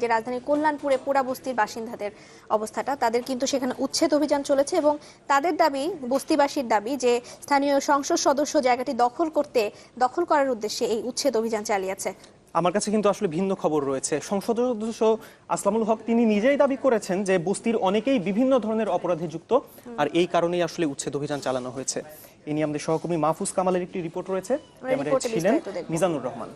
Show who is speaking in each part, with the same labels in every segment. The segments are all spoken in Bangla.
Speaker 1: যে রাজধানীর কল্যাণপুরে পোড়া বস্তির বাসিন্দাদের অবস্থাটা তাদের কিন্তু সেখানে উচ্ছেদ অভিযান চলেছে এবং তাদের দাবি বস্তিবাসীর দাবি যে স্থানীয় সংসদ সদস্য জায়গাটি দখল করতে দখল করার উদ্দেশ্যে এই উচ্ছেদ অভিযান চালিয়েছে।
Speaker 2: আমার কাছে কিন্তু আসলে ভিন্ন খবর রয়েছে। সংসদ সদস্য আসলামুল হক তিনি নিজেই দাবি করেছেন যে বস্তির অনেকেই বিভিন্ন ধরনের অপরাধে যুক্ত আর এই কারণেই আসলে উচ্ছেদ অভিযান চালানো হয়েছে। এ নিয়ে আমাদের সহকর্মী মাহফুজ কামালের একটি রিপোর্ট রয়েছে। ক্যামেরায় ছিলেন মিজানুর রহমান।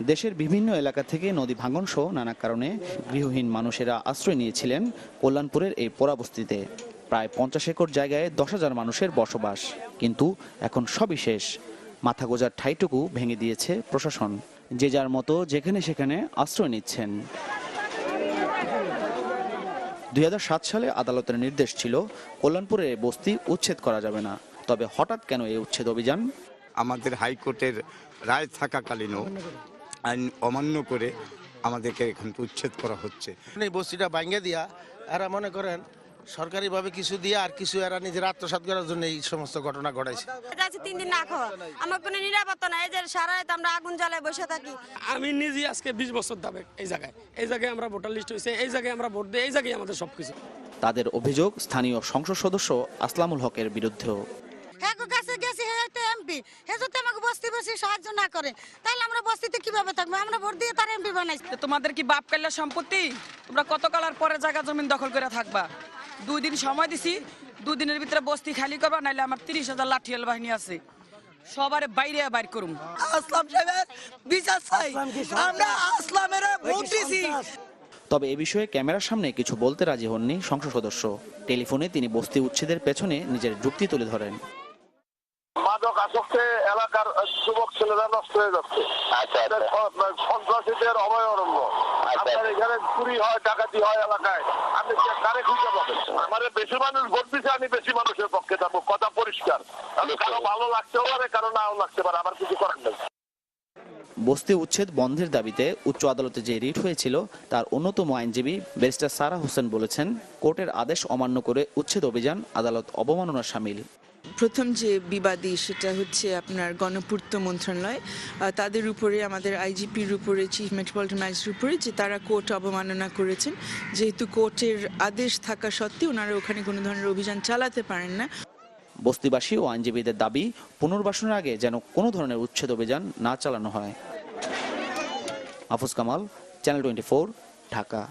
Speaker 3: দেশের বিভিন্ন এলাকা থেকে নদী ভাঙন সহ নানা কারণে গৃহহীন মানুষেরা আশ্রয় নিয়েছিলেন কল্যাণপুরের এই পোড়াবস্তিতে প্রায় পঞ্চাশ একর জায়গায় দশ হাজার মানুষের বসবাস। কিন্তু এখন সবই শেষ। মাথা গোজার ঠাইটুকু ভেঙে দিয়েছে প্রশাসন। যে যার মতো যেখানে সেখানে আশ্রয় নিচ্ছেন। দুই হাজার সাত সালে আদালতের নির্দেশ ছিল কল্যাণপুরের এই বস্তি উচ্ছেদ করা যাবে না। তবে হঠাৎ কেন এই উচ্ছেদ অভিযান?
Speaker 4: আমাদের হাইকোর্টের রায় থাকাকালীনও আইন অমান্য করে আমাদেরকে এখান থেকে উচ্ছেদ করা হচ্ছে।
Speaker 5: এই বস্তিটা ভাঙ্গে দিয়া এরা মনে করেন সরকারিভাবে কিছু দিয়ে আর কিছু এরা নিজের আত্মসাৎ করার জন্য এই সমস্ত ঘটনা ঘটাইছে।
Speaker 6: এটা আছে তিন দিন না খাওয়া। আমার কোনো নিরাপত্তা নাই এই যে সারা রাত আমরা আগুন জ্বালায় বসে থাকি।
Speaker 7: আমি নিজে আজকে বিশ বছর দাবে এই জায়গায় এই জায়গায় আমরা ভোটার লিস্ট হয়েছে এই জায়গায় আমরা ভোট দিই এই জায়গায় আমাদের সবকিছু।
Speaker 3: তাদের অভিযোগ স্থানীয় সংসদ সদস্য আসলামুল হকের বিরুদ্ধেও।
Speaker 6: গো, হে তো এমপি হে যদি আমাকে বস্তি বসে সাহায্য না করে তাহলে আমরা বস্তিতে কীভাবে থাকব? আমরা ভোট দিয়ে তার এমপি বানাইছি।
Speaker 8: তো তোমাদের কি বাপ কাল্লা সম্পত্তি? তোমরা কত কালার পরে জায়গা জমিন দখল করে থাকবা? দুই দিন সময় দিছি দুই দিনের ভিতরে বস্তি খালি করবা নাইলে আমার তিরিশ হাজার লাঠিয়াল বাহিনী আছে। সবারে বাইরে বাইর করুম।
Speaker 9: আসলাম সাহেবের বিচার চাই। আমরা আসলামের ভোট দিছি।
Speaker 3: তবে এ বিষয়ে ক্যামেরার সামনে কিছু বলতে রাজি হননি সংসদ সদস্য। টেলিফোনে তিনি বস্তি উচ্ছেদের পেছনে নিজের যুক্তি তুলে ধরেন।
Speaker 10: মাদক আসক্তে এলাকার যুবক ছেলেরা নষ্ট হয়ে যাচ্ছে। সন্ত্রাসীদের অভয় অরণ্য। আপনার এখানে চুরি হয় ডাকাতি হয় এলাকায় আপনি কারে খুঁজে পাবেন? আমার বেশি মানুষ ভোট দিচ্ছে আমি বেশি মানুষের পক্ষে থাকব। কথা পরিষ্কার। আমি কারও ভালো লাগতেও পারে কারও নাও লাগতে পারে আমার কিছু করার নেই।
Speaker 3: বস্তি উচ্ছেদ বন্ধের দাবিতে উচ্চ আদালতে যে রিট হয়েছিল তার অন্যতম আইনজীবী ব্যারিস্টার সারা হোসেন বলেছেন কোর্টের আদেশ অমান্য করে উচ্ছেদ অভিযান আদালত অবমাননা সামিল।
Speaker 9: প্রথম যে বিবাদী সেটা হচ্ছে আপনার গণপূর্ত মন্ত্রণালয়। তাদের উপরে, আমাদের আইজিপির উপরে চিফ মেট্রোপলিটন ম্যাজিস্ট্রেট উপরে যে তারা কোর্ট অবমাননা করেছেন। যেহেতু কোর্টের আদেশ থাকা সত্ত্বেও ওনারা ওখানে কোনো ধরনের অভিযান চালাতে পারেন না।
Speaker 3: বস্তিবাসী ও আইনজীবীদের দাবি, পুনর্বাসনের আগে যেন কোনো ধরনের উচ্ছেদ অভিযান না চালানো হয়। Afuz Kamal channel twenty Dhaka.